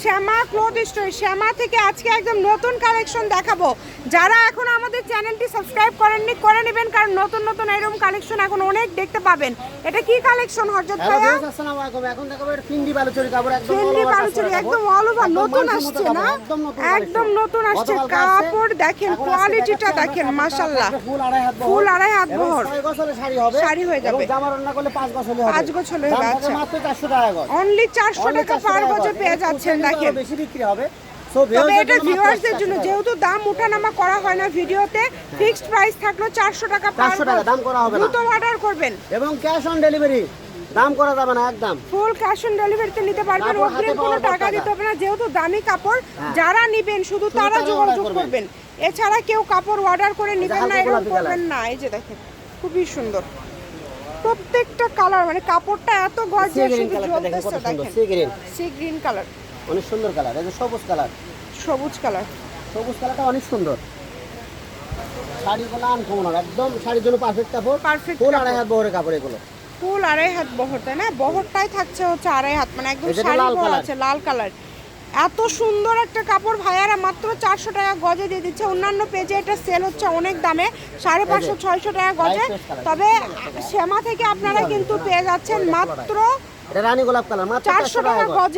শ্যামা cloth store শ্যামা থেকে আজকে একদম নতুন কালেকশন দেখাবো। যারা এখন আমাদের চ্যানেলটি সাবস্ক্রাইব করেননি করে নেবেন কারণ নতুন নতুন এরকম কালেকশন এখন অনেক দেখতে পাবেন। এটা কি কালেকশন হরজত ভাইয়া? আসসালামু আলাইকুম। এখন দেখাবো ফিন্ডি বালুচরি কাপড় একদম ফেন্ডি বালুচরি একদম। অল ওভার নতুন আসছে না? একদম নতুন আসছে কাপড় দেখেন কোয়ালিটিটা দেখেন কাপড়টা ফুল আড়াই হাত গছলে শাড়ি হবে। শাড়ি হয়ে যাবে। জামা রান্না করলে পাঁচ গছলে হবে। পাঁচ গছলে দাম হবে, আচ্ছা। মাত্র 400 টাকা অনলি চারশো Only টাকা 400 পার গজে। পেয়ে যাচ্ছেন। দেখেন। বেশি বিক্রি হবে। তবে এটা দের জন্য মাত্র ভিউয়ার্সদের জন্য যেহেতু দাম ওঠানামা করা হয় না ভিডিওতে ফিক্সড প্রাইস থাকল চারশো টাকা পার 400 টাকা, দাম করা হবে দ্রুত অর্ডার করবেন। এবং ক্যাশ অন ডেলিভারি দাম করা যাবে না একদম। ফুল ক্যাশ অন ডেলিভারিতে নিতে পারবেন অগ্রিম কোনো টাকা টাকা। দিতে হবে না যেহেতু দামি কাপড় হ্যাঁ। যারা নিবেন শুধু তারা যোগাযোগ করবেন। এছাড়া কেউ কাপড় অর্ডার করে নেবেন না এরকম করবেন না। এই যে দেখেন খুবই সুন্দর। প্রত্যেকটা কালার মানে কাপড়টা এত গর্জিয়াস জ্বলতেছে দেখেন। Sea green colour. অনেক সুন্দর কালার। এই যে সবুজ কালার। সবুজ কালার। সবুজ কালারটা অনেক সুন্দর। শাড়িগুলো আনকমন একদম শাড়ির জন্য পারফেক্ট কাপড়। Perfect ফুল আড়াই হাত বহরের কাপড় এগুলো। ফুল আড়াই হাত বহর তাই না? বহরটাই থাকছে হচ্ছে আড়াই হাত মানে একদম শাড়ি বহর আছে লাল কালার। এত সুন্দর একটা কাপড় ভাইয়ারা মাত্র চারশো টাকা গজে দিয়ে দিচ্ছে। অন্যান্য পেজে এটা সেল হচ্ছে অনেক দামে সাড়ে পাঁচশো ছয়শো টাকা গজে। তবে শ্যামা থেকে আপনারা কিন্তু পেয়ে যাচ্ছেন মাত্র রানী গোলাপ কালার চারশো 400 টাকা টাকা গজ।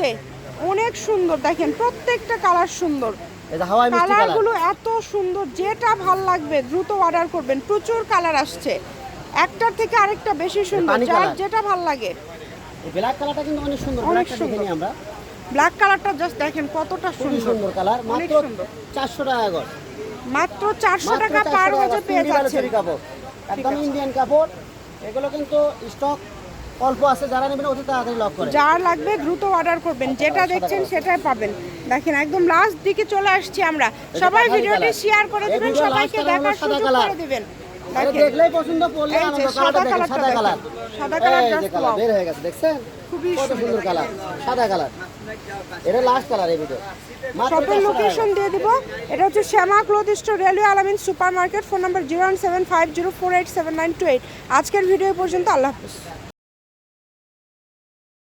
অনেক সুন্দর দেখেন প্রত্যেকটা কালার সুন্দর। কালারগুলো এত সুন্দর যেটা ভালো লাগবে দ্রুত অর্ডার করবেন প্রচুর কালার আসছে। একটার থেকে আরেকটা বেশি সুন্দর যার যেটা ভালো লাগে। ব্ল্যাক কালারটা কিন্তু অনেক সুন্দর অনেক সুন্দর। আমরা। ব্ল্যাক কালারটা জাস্ট দেখেন কতটা সুন্দর। সুন্দর কালার মাত্র সুন্দর। 400 টাকা গজ মাত্র চারশো মাত্র টাকা পার গজে পেয়ে যাচ্ছেন। একদম ইন্ডিয়ান কাপড়। এগুলো কিন্তু স্টক অল্প আছে যারা নেবেন অতি তাড়াতাড়ি লক করে। যার লাগবে দ্রুত অর্ডার করবেন যেটা দেখছেন সেটাই পাবেন। দেখেন একদম লাস্ট দিকে চলে আসছি আমরা। সবাই ভিডিওটি শেয়ার করে দিবেন সবাইকে দেখার সুযোগ করে দিবেন। দেখলেই পছন্দ পড়লে এই যে আনন্দ সাদা কালারটা সাদা কালার সাদা কালার এই যে just কালার wow। বের হয়ে গেছে দেখছেন? খুবই সুন্দর। সুন্দর কালার সাদা কালার এটা লাস্ট কালার এই ভিডিও শপের লোকেশন দিয়ে দিব। এটা হচ্ছে Shyama cloth store railway Alamin super market phone number zero one seven five zero four eight seven nine two eight আজকের ভিডিও পর্যন্ত আল্লাহ হাফিজ।